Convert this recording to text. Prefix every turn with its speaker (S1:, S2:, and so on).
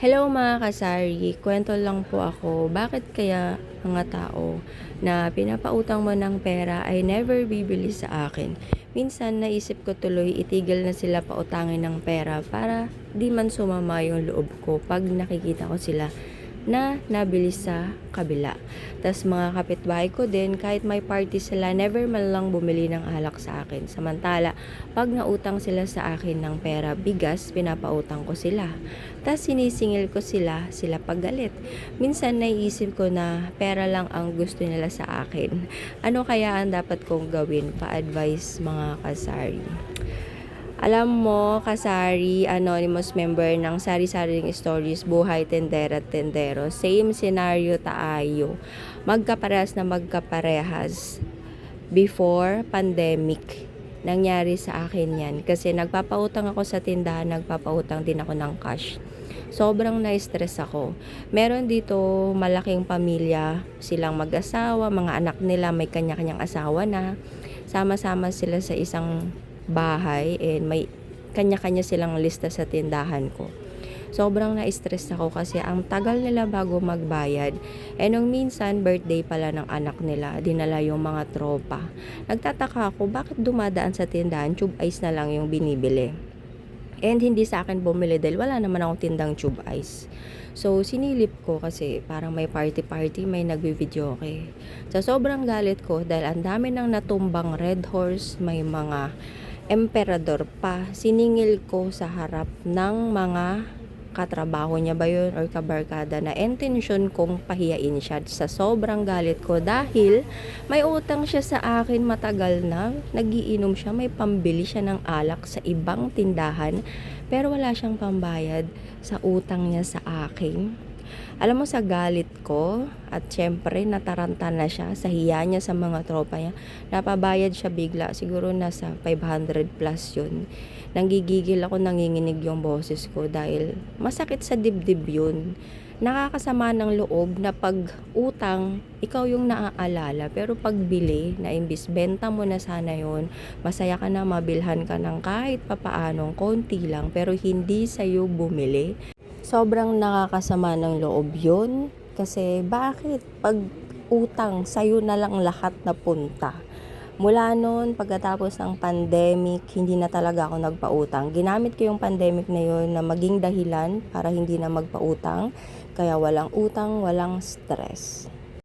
S1: Hello mga kasari, kwento lang po ako, bakit kaya mga tao na pinapautang mo ng pera ay never bibili sa akin? Minsan naisip ko tuloy itigil na sila pautangin ng pera para di man sumama yung loob ko pag nakikita ko sila na nabili sa kabila. Tapos mga kapitbahay ko din, kahit may party sila, never man lang bumili ng alak sa akin. Samantala, pag nautang sila sa akin ng pera, bigas, pinapautang ko sila. Tapos sinisingil ko sila, sila paggalit. Minsan naiisip ko na pera lang ang gusto nila sa akin. Ano kaya ang dapat kong gawin? Pa-advise mga kasari. Alam mo, Kasari, anonymous member ng Sari-Saring Stories, Buhay Tendera Tendero. Same scenario taayo. Magkaparehas na magkaparehas. Before pandemic, nangyari sa akin yan. Kasi nagpapautang ako sa tindahan, nagpapautang din ako ng cash. Sobrang na-stress ako. Meron dito malaking pamilya, silang mag-asawa, mga anak nila may kanya-kanyang asawa na. Sama-sama sila sa isang bahay and may kanya-kanya silang lista sa tindahan ko. Sobrang na-stress ako kasi ang tagal nila bago magbayad. E nung minsan, birthday pala ng anak nila, dinala yung mga tropa. Nagtataka ako, bakit dumadaan sa tindahan, tube ice na lang yung binibili. And hindi sa akin bumili dahil wala naman akong tindang tube ice. So, sinilip ko kasi parang may party-party, may nagbi-video okay. So, sobrang galit ko dahil ang dami nang natumbang red horse, may mga emperador pa. Siningil ko sa harap ng mga katrabaho niya ba yun or kabarkada na intention kong pahiyain siya sa sobrang galit ko dahil may utang siya sa akin matagal na nagiinom siya may pambili siya ng alak sa ibang tindahan pero wala siyang pambayad sa utang niya sa akin alam mo sa galit ko at syempre nataranta na siya sa hiya niya sa mga tropa niya napabayad siya bigla siguro nasa 500 plus yun nanggigigil ako nanginginig yung boses ko dahil masakit sa dibdib yun nakakasama ng loob na pag utang, ikaw yung naaalala. Pero pag bili, na imbis benta mo na sana yon masaya ka na mabilhan ka ng kahit papaanong konti lang, pero hindi sa'yo bumili. Sobrang nakakasama ng loob yun. Kasi bakit pag utang, sa'yo na lang lahat na punta? Mula noon, pagkatapos ng pandemic, hindi na talaga ako nagpautang. Ginamit ko yung pandemic na yun na maging dahilan para hindi na magpautang. Kaya walang utang, walang stress.